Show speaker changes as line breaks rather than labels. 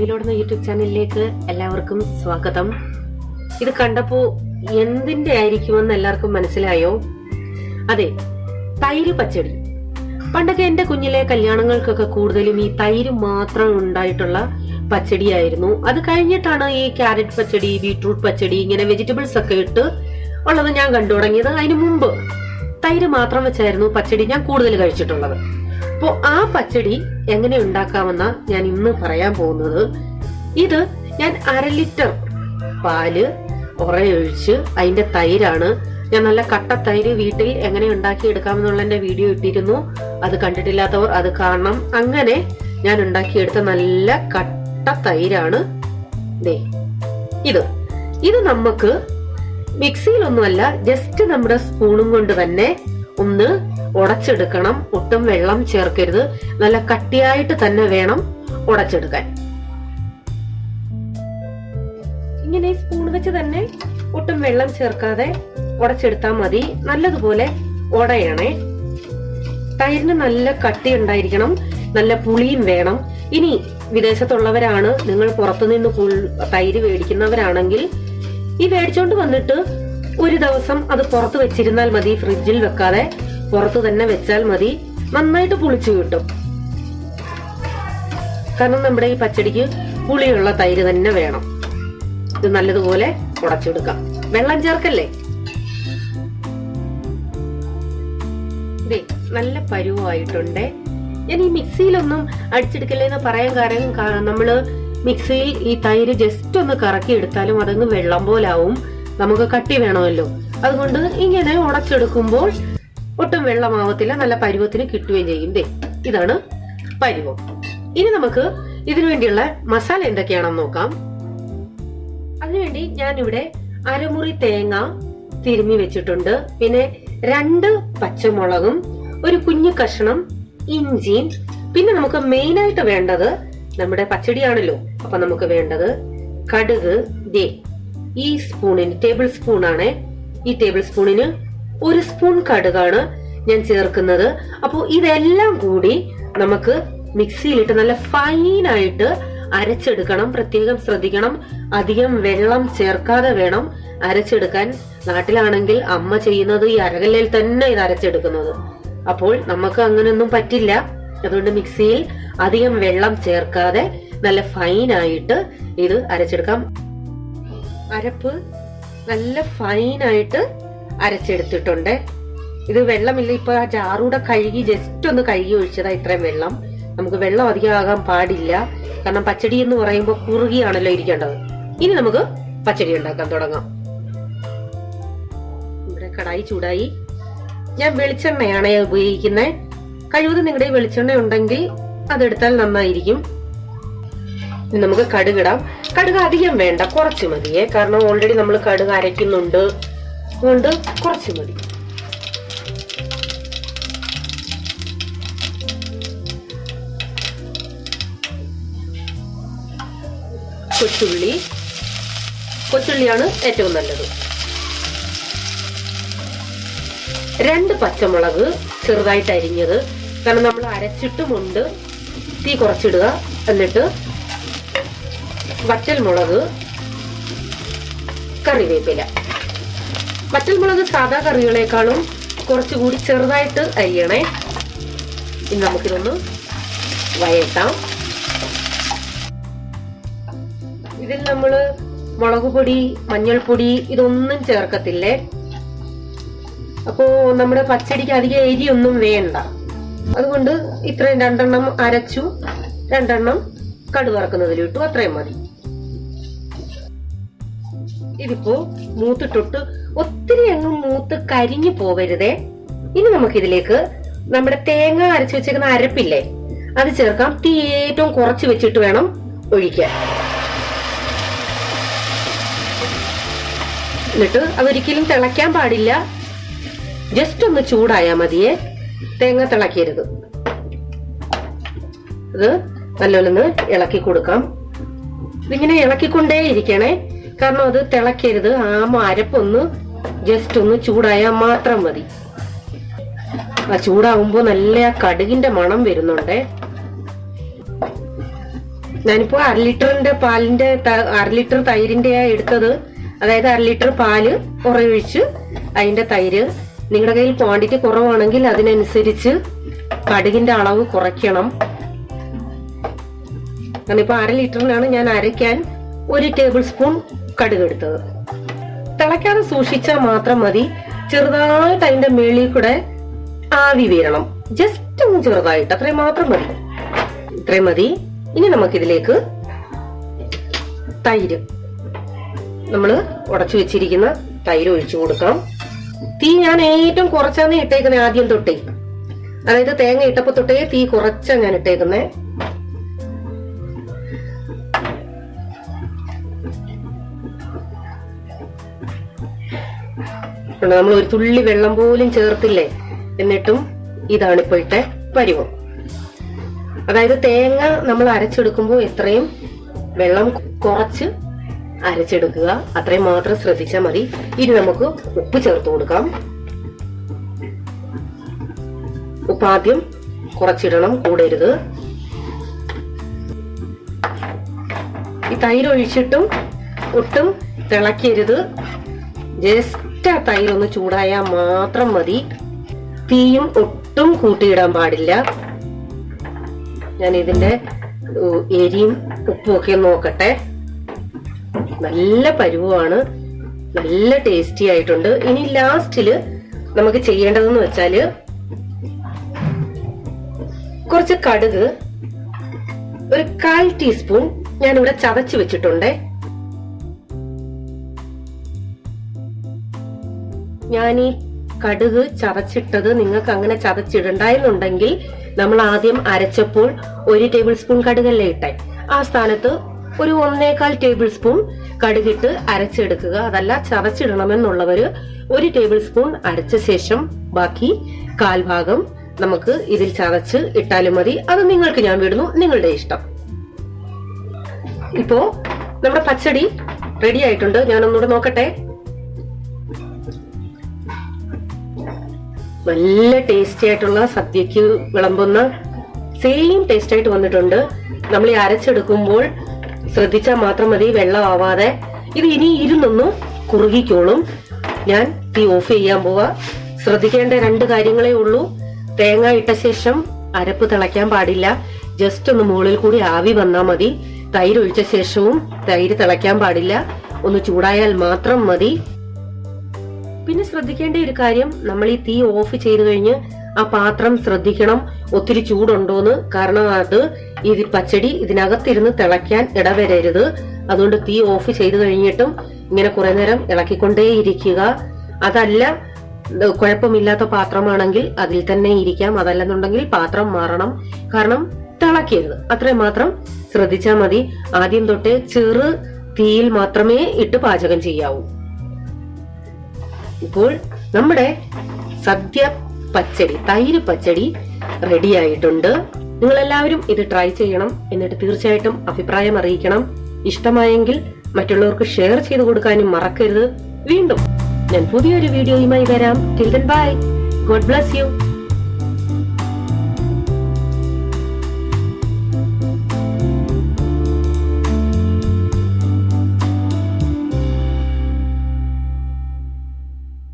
ലക്ഷ്മിയിലോടുന്ന YouTube ചാനലിലേക്ക് എല്ലാവർക്കും സ്വാഗതം. ഇത് കണ്ടപ്പോ എന്തിന്റെ ആയിരിക്കുമെന്ന് എല്ലാവർക്കും മനസ്സിലായോ? അതെ തൈര് പച്ചടി. പണ്ടൊക്കെ എന്റെ കുഞ്ഞിലെ കല്യാണങ്ങൾക്കൊക്കെ കൂടുതലും ഈ തൈര് മാത്രം ഉണ്ടായിട്ടുള്ള പച്ചടിയായിരുന്നു. അത് കഴിഞ്ഞിട്ടാണ് ഈ ക്യാരറ്റ് പച്ചടി ബീട്രൂട്ട് പച്ചടി ഇങ്ങനെ വെജിറ്റബിൾസ് ഒക്കെ ഇട്ട് ഉള്ളത് ഞാൻ കണ്ടു തുടങ്ങിയത് അതിനു മുമ്പ് തൈര് മാത്രം വെച്ചായിരുന്നു പച്ചടി ഞാൻ കൂടുതൽ കഴിച്ചിട്ടുള്ളത്. അപ്പോ ആ പച്ചടി എങ്ങനെ ഉണ്ടാക്കാമെന്ന ഞാൻ ഇന്ന് പറയാൻ പോകുന്നത്. ഇത് ഞാൻ അര ലിറ്റർ പാൽ ഉറയൊഴിച്ച് അതിന്റെ തൈരാണ്. ഞാൻ നല്ല കട്ട തൈര് വീട്ടിൽ എങ്ങനെ ഉണ്ടാക്കി എടുക്കാമെന്നുള്ള എന്റെ വീഡിയോ ഇട്ടിരുന്നു. അത് കണ്ടിട്ടില്ലാത്തവർ അത് കാണണം. അങ്ങനെ ഞാൻ ഉണ്ടാക്കിയെടുത്ത നല്ല കട്ട തൈരാണ് ദേ ഇത്. ഇത് നമുക്ക് മിക്സിയിലൊന്നുമല്ല ജസ്റ്റ് നമ്മുടെ സ്പൂണും കൊണ്ട് തന്നെ ഒന്ന് ഉടച്ചെടുക്കണം. ഒട്ടും വെള്ളം ചേർക്കരുത്. നല്ല കട്ടിയായിട്ട് തന്നെ വേണം ഉടച്ചെടുക്കാൻ. ഇങ്ങനെ സ്പൂൺ വെച്ച് തന്നെ ഒട്ടും വെള്ളം ചേർക്കാതെ ഉടച്ചെടുത്താൽ മതി. നല്ലതുപോലെ ഉടയണേ. തൈരിന് നല്ല കട്ടി ഉണ്ടായിരിക്കണം. നല്ല പുളിയും വേണം. ഇനി വിദേശത്തുള്ളവരാണ് നിങ്ങൾ പുറത്തുനിന്ന് തൈര് മേടിക്കുന്നവരാണെങ്കിൽ ഈ മേടിച്ചോണ്ട് വന്നിട്ട് ഒരു ദിവസം അത് പുറത്ത് വെച്ചിരുന്നാൽ മതി ഫ്രിഡ്ജിൽ വെക്കാതെ. പുറത്ത് തന്നെ വെച്ചാൽ മതി. നന്നായിട്ട് പുളിച്ചു കിട്ടും. കാരണം നമ്മുടെ ഈ പച്ചടിക്ക് പുളിയുള്ള തൈര് തന്നെ വേണം. ഇത് നല്ലതുപോലെ ഉടച്ചെടുക്കാം വെള്ളം ചേർക്കല്ലേ? നല്ല പരുവായിട്ടുണ്ട്. ഞാൻ ഈ മിക്സിയിലൊന്നും അടിച്ചെടുക്കില്ലെന്ന് പറയാൻ കാരണം നമ്മൾ മിക്സിയിൽ ഈ തൈര് ജസ്റ്റ് ഒന്ന് കറക്കി എടുത്താലും അതങ്ങ് വെള്ളം പോലാവും. നമുക്ക് കട്ടി വേണമല്ലോ. അതുകൊണ്ട് ഇങ്ങനെ ഉടച്ചെടുക്കുമ്പോൾ ഒട്ടും വെള്ളമാവത്തില്ല. നല്ല പരുവത്തിന് കിട്ടുകയും ചെയ്യും. ദേ ഇതാണ് പരുവം. ഇനി നമുക്ക് ഇതിനു വേണ്ടിയുള്ള മസാല എന്തൊക്കെയാണെന്ന് നോക്കാം. അതിനുവേണ്ടി ഞാനിവിടെ അരമുറി തേങ്ങ തിരുമ്മി വെച്ചിട്ടുണ്ട്. പിന്നെ രണ്ട് പച്ചമുളകും ഒരു കുഞ്ഞു കഷ്ണം ഇഞ്ചിയും. പിന്നെ നമുക്ക് മെയിനായിട്ട് വേണ്ടത് നമ്മുടെ പച്ചടിയാണല്ലോ. അപ്പൊ നമുക്ക് വേണ്ടത് കടുക്. ദേ ഈ സ്പൂണിന് ടേബിൾ സ്പൂൺ ആണ് ഈ ടേബിൾ സ്പൂണിന് ഒരു സ്പൂൺ കടുകാണ്. ഞാൻ ചേർക്കുന്നത്. അപ്പോൾ ഇതെല്ലാം കൂടി നമുക്ക് മിക്സിയിലിട്ട് നല്ല ഫൈനായിട്ട് അരച്ചെടുക്കണം. പ്രത്യേകം ശ്രദ്ധിക്കണം. അധികം വെള്ളം ചേർക്കാതെ വേണം അരച്ചെടുക്കാൻ. നാട്ടിലാണെങ്കിൽ അമ്മ ചെയ്യുന്നത് ഈ അരകല്ലിൽ തന്നെ ഇത് അരച്ചെടുക്കുന്നത്. അപ്പോൾ നമുക്ക് അങ്ങനെയൊന്നും പറ്റില്ല. അതുകൊണ്ട് മിക്സിയിൽ അധികം വെള്ളം ചേർക്കാതെ നല്ല ഫൈനായിട്ട് ഇത് അരച്ചെടുക്കാം. അരപ്പ് നല്ല ഫൈനായിട്ട് അരച്ചെടുത്തിട്ടുണ്ട്. ഇത് വെള്ളമില്ല. ഇപ്പൊ ആ ജാറൂടെ കഴുകി ജസ്റ്റ് ഒന്ന് കഴുകി ഒഴിച്ചതാ ഇത്രയും വെള്ളം. നമുക്ക് വെള്ളം അധികമാകാൻ പാടില്ല. കാരണം പച്ചടി എന്ന് പറയുമ്പോൾ കുറുകിയാണല്ലോ ഇരിക്കേണ്ടത്. ഇനി നമുക്ക് പച്ചടി ഉണ്ടാക്കാൻ തുടങ്ങാം. ഇവിടെ കടായി ചൂടായി. ഞാൻ വെളിച്ചെണ്ണയാണ് ഉപയോഗിക്കുന്നത് കഴിവതും നിങ്ങളുടെ വെളിച്ചെണ്ണ ഉണ്ടെങ്കിൽ അതെടുത്താൽ നന്നായിരിക്കും. നമുക്ക് കടുകിടാം. കടുക് അധികം വേണ്ട കുറച്ച് മതിയേ. കാരണം ഓൾറെഡി നമ്മൾ കടുക് അരയ്ക്കുന്നുണ്ട്. അതുകൊണ്ട് കുറച്ച് മതി. കൊച്ചുള്ളി. കൊച്ചുള്ളിയാണ് ഏറ്റവും നല്ലത്. രണ്ട് പച്ചമുളക് ചെറുതായിട്ട് അരിഞ്ഞത്. കാരണം നമ്മൾ അരച്ചിട്ടുമുണ്ട് തീ കുറച്ചിടുക. എന്നിട്ട് വറ്റൽ മുളക് കറിവേപ്പില. വറ്റൽ മുളക് സാധാ കറികളെക്കാളും കുറച്ചുകൂടി ചെറുതായിട്ട് അരിയണേ. ഇനി നമുക്കിതൊന്ന് വയറ്റാം ഇതിൽ നമ്മൾ മുളക് പൊടി മഞ്ഞൾപ്പൊടി ഇതൊന്നും ചേർക്കത്തില്ലേ? അപ്പോ നമ്മുടെ പച്ചടിക്ക് അധികം എരിയൊന്നും വേണ്ട. അതുകൊണ്ട് ഇത്രയും രണ്ടെണ്ണം അരച്ചു രണ്ടെണ്ണം കടുവറക്കുന്നതിലിട്ടു അത്രയും മതി. ഇതിപ്പോ മൂത്തിട്ടൊട്ട് ഒത്തിരി അങ്ങ് മൂത്ത് കരിഞ്ഞു പോവരുതേ ഇനി നമുക്കിതിലേക്ക് നമ്മുടെ തേങ്ങ അരച്ചു വെച്ചേക്കുന്ന അരപ്പില്ലേ അത് ചേർക്കാം. തീ ഏറ്റവും കുറച്ച് വെച്ചിട്ട് വേണം ഒഴിക്കാൻ. എന്നിട്ട് അതൊരിക്കലും തിളയ്ക്കാൻ പാടില്ല. ജസ്റ്റ് ഒന്ന് ചൂടായാൽ മതിയെ. തേങ്ങ തിളക്കരുത്. ഇത് നല്ലൊന്ന് ഇളക്കി കൊടുക്കാം. ഇതിങ്ങനെ ഇളക്കിക്കൊണ്ടേ ഇരിക്കണേ. കാരണം അത് തിളക്കരുത്. ആ അരപ്പൊന്ന് ജസ്റ്റ് ഒന്ന് ചൂടായാൽ മാത്രം മതി. ആ ചൂടാവുമ്പോൾ നല്ല ആ കടുകിന്റെ മണം വരുന്നുണ്ടേ. ഞാനിപ്പോ അര ലിറ്ററിന്റെ പാലിന്റെ അര ലിറ്റർ തൈരിന്റെ എടുത്തത്. അതായത് അര ലിറ്റർ പാൽ ഉറയൊഴിച്ച് അതിന്റെ തൈര് നിങ്ങളുടെ കയ്യിൽ ക്വാണ്ടിറ്റി കുറവാണെങ്കിൽ അതിനനുസരിച്ച് കടുകിന്റെ അളവ് കുറയ്ക്കണം. കാരണം ഇപ്പൊ അര ലിറ്ററിനാണ് ഞാൻ അരയ്ക്കാൻ ഒരു ടേബിൾ സ്പൂൺ കടുക് എടുത്തത്. തിളയ്ക്കാതെ സൂക്ഷിച്ചാൽ മാത്രം മതി. ചെറുതായിട്ട് അതിന്റെ മേളിൽ കൂടെ ആവി വീരണം ജസ്റ്റ് ഒന്ന് ചെറുതായിട്ട് അത്രയും മാത്രം മതി. ഇത്രയും മതി. ഇനി നമുക്കിതിലേക്ക് തൈര്. നമ്മൾ ഉടച്ചു വെച്ചിരിക്കുന്ന തൈര് ഒഴിച്ചു കൊടുക്കാം. തീ ഞാൻ ഏറ്റവും കുറച്ചാണ് ഇട്ടേക്കുന്നത് ആദ്യം തൊട്ടേ. അതായത് തേങ്ങ ഇട്ടപ്പോ തൊട്ടേ തീ കുറച്ചാ ഞാൻ ഇട്ടേക്കുന്നേ. നമ്മൾ ഒരു തുള്ളി വെള്ളം പോലും ചേർത്തില്ലേ? എന്നിട്ടും ഇതാണ് ഇപ്പോഴത്തെ പരിവം. അതായത് തേങ്ങ നമ്മൾ അരച്ചെടുക്കുമ്പോൾ എത്രയും വെള്ളം കുറച്ച് അരച്ചെടുക്കുക. അത്രയും മാത്രം ശ്രദ്ധിച്ചാൽ മതി. ഇനി നമുക്ക് ഉപ്പ് ചേർത്ത് കൊടുക്കാം. ഉപ്പ് ആദ്യം കുറച്ചിടണം കൂടരുത്. ഈ തൈര് ഒഴിച്ചിട്ടും ഒട്ടും തിളക്കരുത്. ജസ്റ്റ് ആ തൈര് ഒന്ന് ചൂടായാൽ മാത്രം മതി. തീയും ഒട്ടും കൂട്ടിയിടാൻ പാടില്ല. ഞാൻ ഇതിന്റെ എരിയും ഉപ്പും ഒക്കെ നോക്കട്ടെ. നല്ല പരുവാണ്. നല്ല ടേസ്റ്റി ആയിട്ടുണ്ട്. ഇനി ലാസ്റ്റിൽ നമുക്ക് ചെയ്യേണ്ടതെന്ന് വെച്ചാൽ കുറച്ച് കടുക് ഒരു കാൽ ടീസ്പൂൺ ഞാൻ ഇവിടെ ചതച്ച് വെച്ചിട്ടുണ്ടേ. ഞാൻ ഈ കടുക് ചതച്ചിട്ടത് നിങ്ങൾക്ക് അങ്ങനെ ചതച്ചിടണ്ടായെന്നുണ്ടെങ്കിൽ നമ്മൾ ആദ്യം അരച്ചപ്പോൾ ഒരു ടേബിൾ സ്പൂൺ കടുകല്ലേ ഇട്ടെ. ആ സ്ഥാനത്ത് ഒരു ഒന്നേകാൽ ടേബിൾ സ്പൂൺ കടുകിട്ട് അരച്ചെടുക്കുക. അതല്ല ചതച്ചിടണമെന്നുള്ളവർ ഒരു ടേബിൾ സ്പൂൺ അരച്ച ശേഷം ബാക്കി കാൽ ഭാഗം നമുക്ക് ഇതിൽ ചതച്ച് ഇട്ടാലും മതി. അത് നിങ്ങൾക്ക് ഞാൻ വിടുന്നു നിങ്ങളുടെ ഇഷ്ടം. ഇപ്പോ നമ്മുടെ പച്ചടി റെഡി ആയിട്ടുണ്ട്. ഞാനൊന്നുകൂടെ നോക്കട്ടെ. നല്ല ടേസ്റ്റി ആയിട്ടുള്ള സദ്യക്ക് വിളമ്പുന്ന സെയിം ടേസ്റ്റ് ആയിട്ട് വന്നിട്ടുണ്ട്. നമ്മൾ ഈ അരച്ചെടുക്കുമ്പോൾ ശ്രദ്ധിച്ചാൽ മാത്രം മതി വെള്ളം ആവാതെ ഇത് ഇനി ഇരുന്നൊന്ന് കുറുകിക്കോളും. ഞാൻ തീ ഓഫ് ചെയ്യാൻ പോവാ. ശ്രദ്ധിക്കേണ്ട രണ്ട് കാര്യങ്ങളേ ഉള്ളൂ. തേങ്ങ ഇട്ട ശേഷം അരപ്പ് തിളയ്ക്കാൻ പാടില്ല. ജസ്റ്റ് ഒന്ന് മുകളിൽ കൂടി ആവി വന്നാൽ മതി. തൈര് ഒഴിച്ച ശേഷവും തൈര് തിളയ്ക്കാൻ പാടില്ല. ഒന്ന് ചൂടായാൽ മാത്രം മതി. പിന്നെ ശ്രദ്ധിക്കേണ്ട ഒരു കാര്യം നമ്മൾ ഈ തീ ഓഫ് ചെയ്ത് കഴിഞ്ഞ് ആ പാത്രം ശ്രദ്ധിക്കണം. ഒത്തിരി ചൂടുണ്ടോന്ന്. കാരണം അത് ഈ പച്ചടി ഇതിനകത്തിരുന്ന് തിളയ്ക്കാൻ ഇടവരരുത്. അതുകൊണ്ട് തീ ഓഫ് ചെയ്ത് കഴിഞ്ഞിട്ടും ഇങ്ങനെ കുറെ നേരം ഇളക്കിക്കൊണ്ടേയിരിക്കുക. അതല്ല കുഴപ്പമില്ലാത്ത പാത്രമാണെങ്കിൽ അതിൽ തന്നെ ഇരിക്കാം. അതല്ലെന്നുണ്ടെങ്കിൽ പാത്രം മാറണം. കാരണം തിളക്കരുത് അത്രയും മാത്രം ശ്രദ്ധിച്ചാൽ മതി. ആദ്യം തൊട്ട് ചെറു തീയിൽ മാത്രമേ ഇട്ട് പാചകം ചെയ്യാവൂ. ഇപ്പോൾ നമ്മുടെ സദ്യ പച്ചടി തൈര് പച്ചടി റെഡി ആയിട്ടുണ്ട്. നിങ്ങൾ എല്ലാവരും ഇത് ട്രൈ ചെയ്യണം എന്നിട്ട് തീർച്ചയായിട്ടും അഭിപ്രായം അറിയിക്കണം. ഇഷ്ടമായെങ്കിൽ മറ്റുള്ളവർക്ക് ഷെയർ ചെയ്ത് കൊടുക്കാനും മറക്കരുത്. വീണ്ടും ഞാൻ പുതിയൊരു വീഡിയോയുമായി വരാം. Till bye God bless you